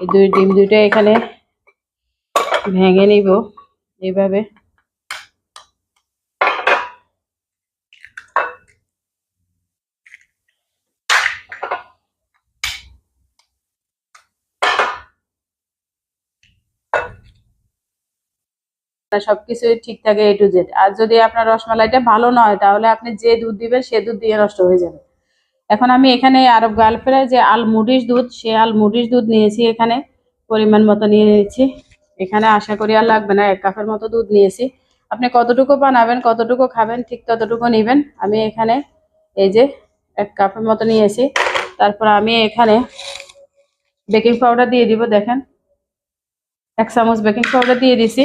এই দুই ডিম দুইটা এখানে ভেঙে নিব এইভাবে। সবকিছু ঠিক থাকে এ টু জেড আর যদি আপনার রসমালাইটা ভালো নয় তাহলে আপনি যে দুধ দিবেন, সে দুধ দিয়ে নষ্ট হয়ে যাবে। এখন আমি এখানে আরব গালফের যে আলমুডিস দুধ, সে আলমুডিস দুধ নিয়েছি এখানে, পরিমাণ মতো নিয়ে নিয়েছি। এখানে আশা করি আর লাগবে না, এক কাপের মতো দুধ নিয়েছি। আপনি কতটুকু বানাবেন, কতটুকু খাবেন, ঠিক ততটুকু নেবেন। আমি এখানে এই যে এক কাপের মতো নিয়েছি। তারপর আমি এখানে বেকিং পাউডার দিয়ে দিব, দেখেন। এক চামচ বেকিং পাউডার দিয়ে দিছি।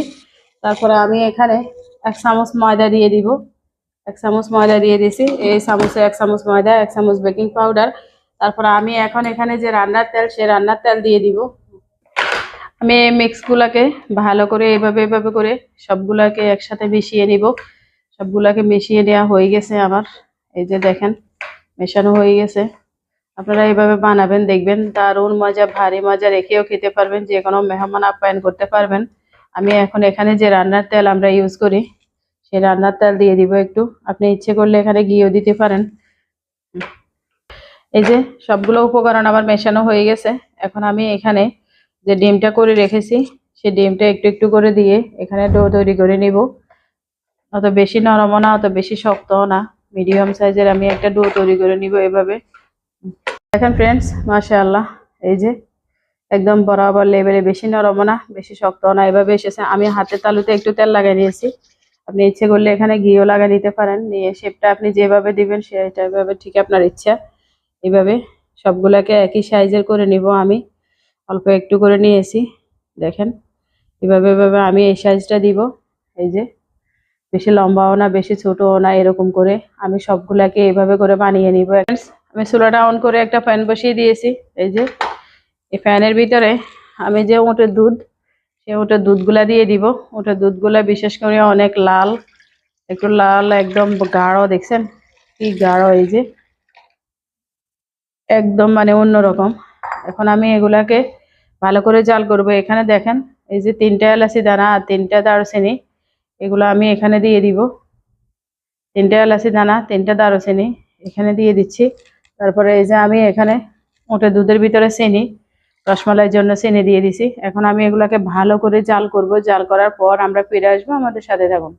তারপরে আমি এখানে এক চামচ ময়দা দিয়ে দিব। এক চামচ ময়দা দিয়ে দিছি। এই চামচে এক চামচ ময়দা, এক চামচ বেকিং পাউডার। তারপর আমি এখন এখানে যে রান্নার তেল, সে রান্নার তেল দিয়ে দিব। আমি এই মিক্সগুলোকে ভালো করে এভাবে এভাবে করে সবগুলাকে একসাথে মিশিয়ে নিব। সবগুলাকে মিশিয়ে নেওয়া হয়ে গেছে আমার। এই যে দেখেন, মেশানো হয়ে গেছে। আপনারা এইভাবে বানাবেন, দেখবেন দারুণ মজা, ভারী মজা, রেখেও খেতে পারবেন। যে কোনো মেহমান আপ্যায়ন করতে পারবেন। আমি এখন এখানে যে রান্নার তেল আমরা ইউজ করি সেই রান্নার তেল দিয়ে দিব একটু। আপনি ইচ্ছে করলে এখানে ঘিও দিতে পারেন। এই যে সবগুলো উপকরণ আমার মেশানো হয়ে গেছে। এখন আমি এখানে যে ডিমটা করে রেখেছি, সে ডিমটা একটু একটু করে দিয়ে এখানে ডো তৈরি করে নিব। অত বেশি নরমও না, অত বেশি শক্তও না। মিডিয়াম সাইজের আমি একটা ডো তৈরি করে নিব এভাবে। দেখেন ফ্রেন্ডস মাশাআল্লাহ, এই যে একদম বরাবর লেভেলে বেশি নরমও না, বেশি শক্তও না, এভাবে এসেছে। আমি হাতের তালুতে একটু তেল লাগাই নিয়েছি। আপনি ইচ্ছে করলে এখানে ঘিও লাগা নিতে পারেন। নিয়ে শেপটা আপনি যেভাবে দিবেন সেটা এভাবে ঠিক আপনার ইচ্ছা। এইভাবে সবগুলাকে একই সাইজের করে নিব আমি। অল্প একটু করে নিয়েছি, দেখেন। এভাবে এভাবে আমি এই সাইজটা দিব। এই যে, বেশি লম্বাও না, বেশি ছোটও না, এরকম করে আমি সবগুলাকে এইভাবে করে বানিয়ে নিব। আমি চুলাটা অন করে একটা ফ্যান বসিয়ে দিয়েছি। এই যে, এই ফ্যানের ভিতরে আমি যে ওটের দুধ সেই ওটা দুধগুলা দিয়ে দিব। ওটা দুধগুলা বিশেষ করে অনেক লাল, একটু লাল একদম গাঢ়, দেখছেন? কি গাঢ় এই যে। একদম মানে অন্যরকম। এখন আমি এগুলাকে ভালো করে জাল করব। এখানে দেখেন, এই যে তিনটা এলাচি দানা আর তিনটা দারুচিনি, এগুলো আমি এখানে দিয়ে দিব। তিনটা এলাচি দানা, তিনটা দারুচিনি এখানে দিয়ে দিচ্ছি। তারপরে এই যে আমি এখানে ওটা দুধের ভিতরে চিনি রসমালাইয়ের জন্য চিনি দিয়ে দিছি। এখন আমি এগুলাকে ভালো করে জাল করব। জাল করার পর আমরা ফিরে আসব আমাদের সাথে থাকুন।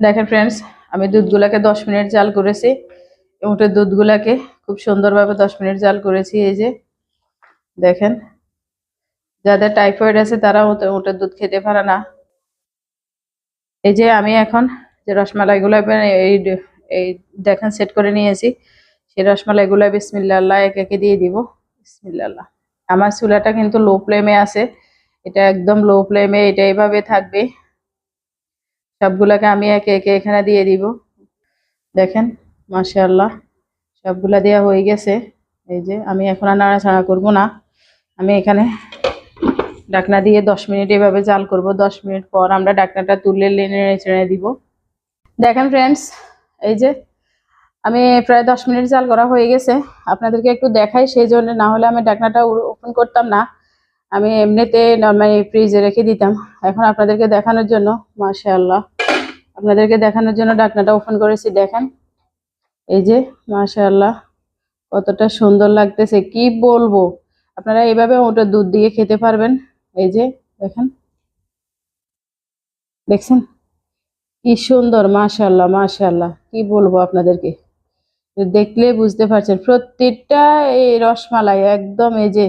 দেখেন ফ্রেন্ডস আমি দুধগুলাকে দশ মিনিট জাল করেছি। উটের দুধগুলাকে খুব সুন্দরভাবে দশ মিনিট জাল করেছি এই যে। দেখেন, যাদের টাইফয়েড আছে তারা উটের দুধ খেতে পারে না। এই যে আমি এখন যে রসমালাইগুলো এই এই দেখেন সেট করে নিয়েছি। সেই রসমালাইগুলো বিসমিল্লাহ এক একে দিয়ে দিব। বিসমিল্লাহ। আমার চুলাটা কিন্তু লো ফ্লেমে আছে। এটা একদম লো ফ্লেমে এটা এইভাবে থাকবে। সবগুলাকে আমি একে একে এখানে দিয়ে দিব। দেখেন, মাশাআল্লাহ, সবগুলা দেওয়া হয়ে গেছে। এই যে, আমি এখন আর নাড়াচাড়া করব না। আমি এখানে ডাকনা দিয়ে দশ মিনিট এভাবে জাল করব। দশ মিনিট পর আমরা ডাকনাটা তুলে লেনে চেড়ে দিব। দেখেন ফ্রেন্ডস এই যে আমি প্রায় দশ মিনিট জাল করা হয়ে গেছে। আপনাদেরকে একটু দেখাই সেই জন্য না হলে আমি ডাকনাটা ওপেন করতাম না। আমি এমনিতে নর্মালি ফ্রিজে রেখে দিতাম। এখন আপনাদেরকে দেখানোর জন্য, মাশাআল্লাহ। আপনাদেরকে দেখানোর জন্য ডাকনাটা ওপেন করেছি, দেখেন। এই যে, মাশাআল্লাহ, কতটা সুন্দর লাগতেছে, কি বলব? আপনারা এইভাবে ওটা দুধ দিয়ে খেতে পারবেন। এই যে, দেখেন। দেখছেন? কি সুন্দর মাশাল্লাহ মাশাল্লাহ কি বলব আপনাদেরকে? দেখলে বুঝতে পারছেন, প্রত্যেকটা এই রসমালাই একদম এই যে,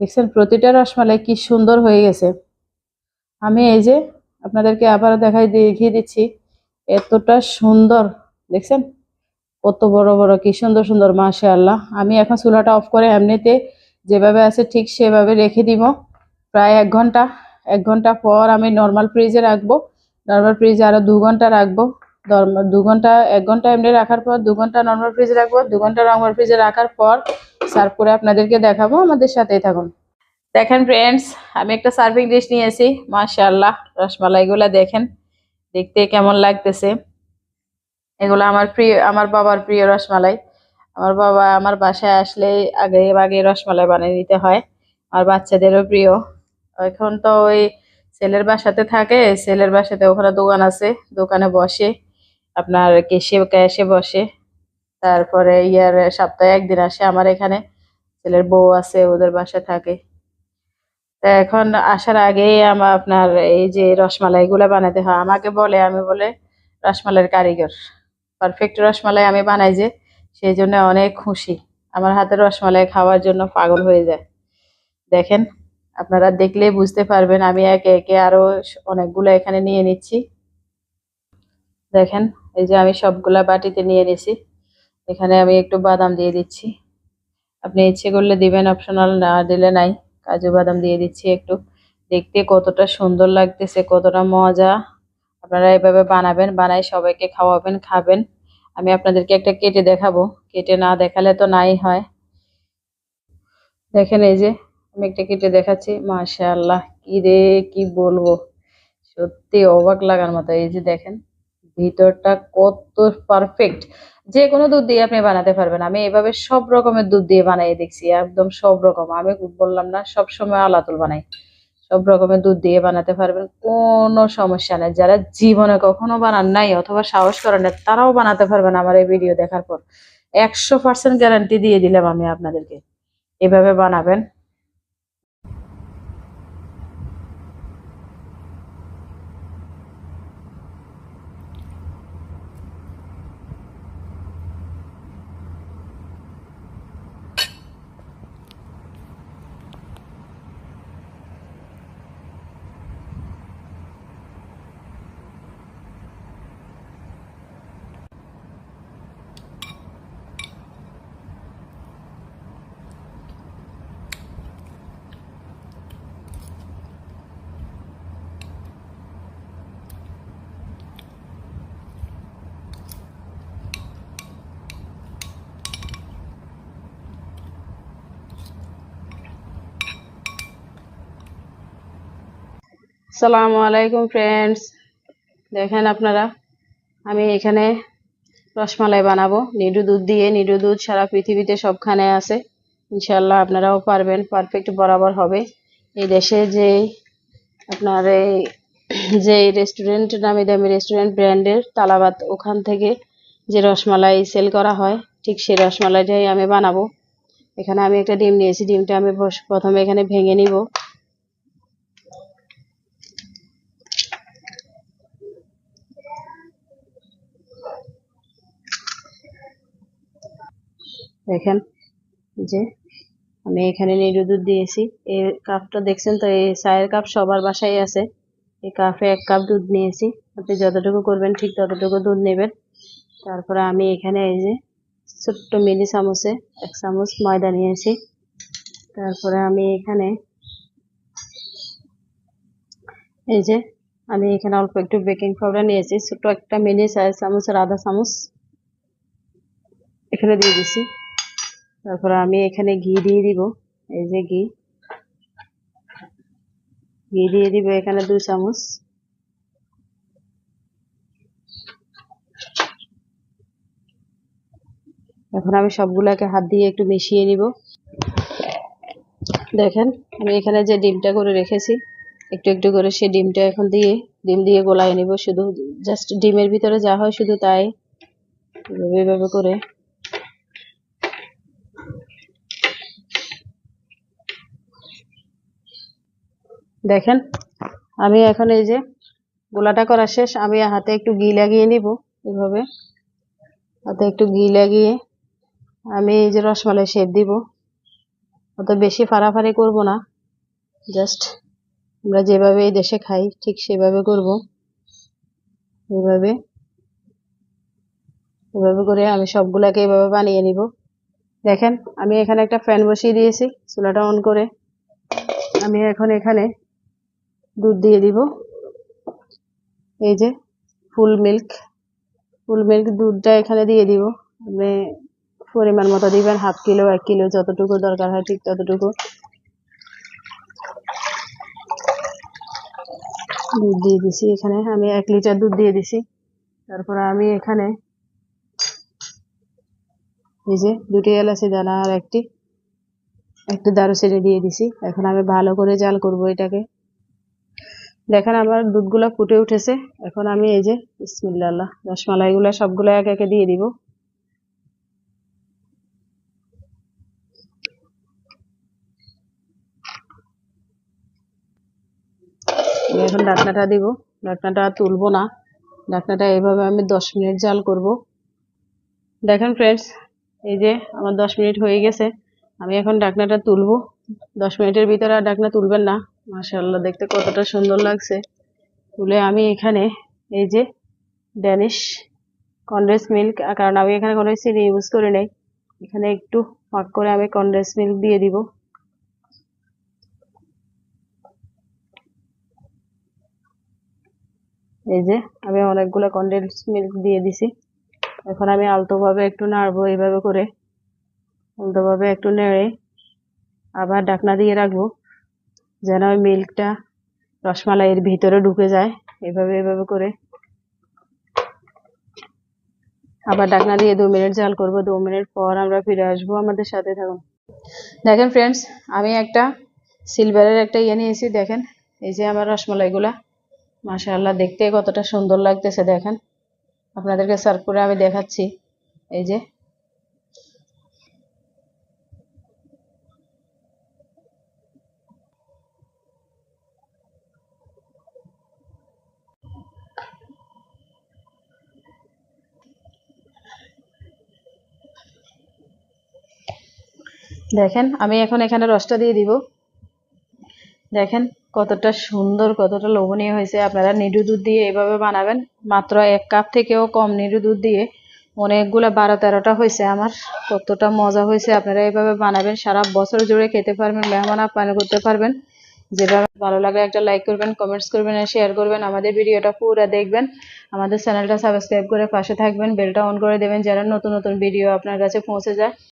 দেখছেন প্রতিটা রসমালাই কি সুন্দর হয়ে গেছে। আমি এই যে আপনাদেরকে আবার দেখাই, দেখিয়ে দিচ্ছি, এতটা সুন্দর, দেখছেন? কত বড় বড়, কি সুন্দর সুন্দর, মাশাআল্লাহ। আমি এখন চুলাটা অফ করে এমনিতে যেভাবে আছে ঠিক সেভাবে রেখে দিব। প্রায় এক ঘণ্টা এক ঘণ্টা পর আমি নর্মাল ফ্রিজে রাখব। নর্মাল ফ্রিজে আরও দু ঘণ্টা রাখব। দু ঘণ্টা, এক ঘণ্টা এমনি রাখার পর, দু ঘণ্টা নর্মাল ফ্রিজে রাখব। দু ঘণ্টা নর্মাল ফ্রিজে রাখার পর সার্ভ করে আপনাদেরকে দেখাবো, আমাদের সাথেই থাকুন। দেখেন ফ্রেন্ডস আমি একটা সার্ভিং ডিশ নিয়েছি, মাশাআল্লাহ রসমালাইগুলা দেখেন, দেখতে কেমন লাগতেছে। এগুলো আমার প্রিয়, আমার বাবার প্রিয় রসমালাই। আমার বাবা আমার বাসায় আসলে আগে আগে রসমালাই বানিয়ে দিতে হয় আর বাচ্চাদেরও প্রিয়। এখন তো ওই ছেলের বাসাতে থাকে, ছেলের বাসাতে ওখানে দোকান আছে, দোকানে বসে। আপনার কেশে ক্যাশে বসে। তারপরে ইয়ার সপ্তাহে একদিন আসে আমার এখানে। ছেলের বউ আছে, ওদের বাসায় থাকে। তা এখন আসার আগেই আমার আপনার এই যে রসমালাই গুলা বানাতে হয়, আমাকে বলে, আমি বলে, রসমালাইয়ের কারিগর। পারফেক্ট রসমালাই আমি বানাই যে, সেই জন্য অনেক খুশি। আমার হাতের রসমালাই খাওয়ার জন্য পাগল হয়ে যায়। দেখেন, আপনারা দেখলেই বুঝতে পারবেন, আমি একে একে আরও অনেকগুলো এখানে নিয়ে নিচ্ছি। দেখেন, এই যে আমি সবগুলা বাটিতে নিয়ে নিছি। এখানে আমি একটু বাদাম দিয়ে দিচ্ছি। আপনি ইচ্ছে করলে দিবেন, অপশনাল না দিলে নাই। কাজু বাদাম দিয়ে দিচ্ছি একটু। দেখতে কতটা সুন্দর লাগতেছে, কতটা মজা। আপনারা এভাবে বানাবেন বানাই সবাইকে খাওয়াবেন, খাবেন। আমি আপনাদেরকে একটা কেটে দেখাবো। কেটে না দেখালে তো নাই হয়। দেখেন এই যে, আমি একটা কেটে দেখাচ্ছি। মাশাআল্লাহ, কি রে, কি বলব। সত্যি অবাক লাগার মতো। এই যে দেখেন ভিতরটা কত পারফেক্ট যে কোনো দুধ দিয়ে আপনি বানাতে পারবেন। আমি এভাবে সব রকমের দুধ দিয়ে বানাই দেখছি, একদম সব রকম। আমি বললাম না সব সময় আলাতুল বানাই। সব রকমের দুধ দিয়ে বানাতে পারবেন, কোনো সমস্যা নেই। যারা জীবনে কখনো বানান নাই অথবা সাহস করেন না তারাও বানাতে পারবেন আমার এই ভিডিও দেখার পর। একশো পার্সেন্ট গ্যারান্টি দিয়ে দিলাম আমি আপনাদেরকে। এভাবে বানাবেন। সালামু আলাইকুম ফ্রেন্ডস দেখেন আপনারা, আমি এখানে রসমালাই বানাবো। নিডু দুধ দিয়ে, নিডু দুধ সারা পৃথিবীতে সবখানে আছে। ইনশাল্লাহ আপনারাও পারবেন পারফেক্ট বরাবর হবে। এই দেশে যে আপনার এই, যে রেস্টুরেন্ট নামি দামি রেস্টুরেন্ট ব্র্যান্ডের তালাবাত ওখান থেকে যে রসমালাই সেল করা হয়, ঠিক সেই রসমালাইটাই আমি বানাবো। এখানে আমি একটা ডিম নিয়েছি, ডিমটা আমি প্রথমে এখানে ভেঙে নিব। দেখেন যে আমি এখানে নিডু দুধ দিয়েছি। এই কাপটা দেখছেন তো, এই চায়ের কাপ সবার বাসায় আছে। এই কাপে এক কাপ দুধ নিয়েছি। আপনি যতটুকু করবেন ঠিক ততটুকু দুধ নেবেন। তারপরে আমি এখানে এই যে ছোট্ট মিনি চামচে, এক চামচ ময়দা নিয়েছি। তারপরে আমি এখানে এই যে আমি এখানে অল্প একটু বেকিং পাউডার নিয়েছি। ছোট একটা মিনি চায়ের চামচের আধা চামচ এখানে দিয়ে দিছি। তারপরে আমি এখানে ঘি দিয়ে দিব, এই যে ঘি। ঘি দিয়ে দিব এখানে দু চামচ। এখন আমি সবগুলাকে হাত দিয়ে একটু মিশিয়ে নিব। দেখেন, আমি এখানে যে ডিমটা করে রেখেছি, একটু একটু করে সে ডিমটা এখন দিয়ে, ডিম দিয়ে গোলায় নিব। শুধু জাস্ট ডিমের ভিতরে যা হয় শুধু তাই। এভাবে করে। দেখেন, আমি এখন এই যে গোলাটা করা শেষ, আমি হাতে একটু ঘি লাগিয়ে নিব এভাবে। হাতে একটু ঘি লাগিয়ে আমি এই যে রসমালাই শেপ দিব। অত বেশি ফাড়াফাড়ি করব না, জাস্ট আমরা যেভাবে এই দেশে খাই, ঠিক সেভাবে করব। এভাবে এভাবে করে আমি সবগুলাকে এভাবে বানিয়ে নিব। দেখেন, আমি এখানে একটা ফ্যান বসিয়ে দিয়েছি, চুলাটা অন করে। আমি এখন এখানে দুধ দিয়ে দিব। এই যে ফুল মিল্ক। ফুল মিল্ক দুধটা এখানে দিয়ে দিব। আপনি পরিমাণ মতো দিবেন, হাফ কিলো, এক কিলো, যতটুকু দরকার হয় ঠিক ততটুকু। দুধ দিয়ে দিছি এখানে। আমি এক লিটার দুধ দিয়ে দিছি। তারপরে আমি এখানে এই যে দুটি এলাচি দানা আর একটি, একটু দারুচিনি দিয়ে দিছি। এখন আমি ভালো করে জাল করব এটাকে। দেখেন আমার দুধগুলো ফুটে উঠেছে। এখন আমি এই যে, বিসমিল্লাহ, রসমালাইগুলো সবগুলো এক একে দিয়ে দিব। এখন ডাকনাটা দিব। ডাকনাটা তুলবো না। ডাকনাটা এইভাবে আমি দশ মিনিট জাল করব। দেখেন ফ্রেন্ডস এই যে আমার দশ মিনিট হয়ে গেছে। আমি এখন ডাকনাটা তুলবো। দশ মিনিটের ভিতরে আর ডাকনা তুলবেন না। মাশাআল্লাহ, দেখতে কতটা সুন্দর লাগছে। তুলে আমি এখানে এই যে ড্যানিশ কনডেন্স মিল্ক কারণ আমি এখানে কোনো চিনি ইউজ করি নাই। এখানে একটু পাক করে আমি কনডেন্স মিল্ক দিয়ে দিব। এই যে আমি অনেকগুলো কনডেন্স মিল্ক দিয়ে দিছি। এখন আমি আলতোভাবে একটু নাড়বো এইভাবে করে। আলতোভাবে একটু নেড়ে আবার ডাকনা দিয়ে রাখব। যেন ওই মিল্কটা রসমালাইয়ের ভিতরে ঢুকে যায়। এভাবে এভাবে করে। আবার ডাকনা দিয়ে দু মিনিট জাল করব। দু মিনিট পর আমরা ফিরে আসব আমাদের সাথে থাকুন। দেখেন ফ্রেন্ডস আমি একটা সিলভারের একটা ইয়ে নিয়েছি, দেখেন। এই যে আমার রসমালাইগুলা। মাশাআল্লাহ, দেখতে কতটা সুন্দর লাগতেছে, দেখেন। আপনাদেরকে সার্ভ করে আমি দেখাচ্ছি। এই যে। দেখেন, আমি এখন এখানে রসটা দিয়ে দিব। দেখেন, কতটা সুন্দর, কতটা লোভনীয় হয়েছে। আপনারা নিডু দুধ দিয়ে এভাবে বানাবেন। মাত্র এক কাপ থেকেও কম নিডু দুধ দিয়ে। অনেকগুলো বারো তেরোটা হয়েছে আমার। কতটা মজা হয়েছে আপনারা এভাবে বানাবেন। সারা বছর জুড়ে খেতে পারবেন, মেহমান আপ্যায়ন করতে পারবেন। যেভাবে ভালো লাগলে একটা লাইক করবেন কমেন্টস করবেন আর শেয়ার করবেন। আমাদের ভিডিওটা পুরো দেখবেন। আমাদের চ্যানেলটা সাবস্ক্রাইব করে পাশে থাকবেন। বেলটা অন করে দেবেন যেন নতুন নতুন ভিডিও আপনার কাছে পৌঁছে যায়।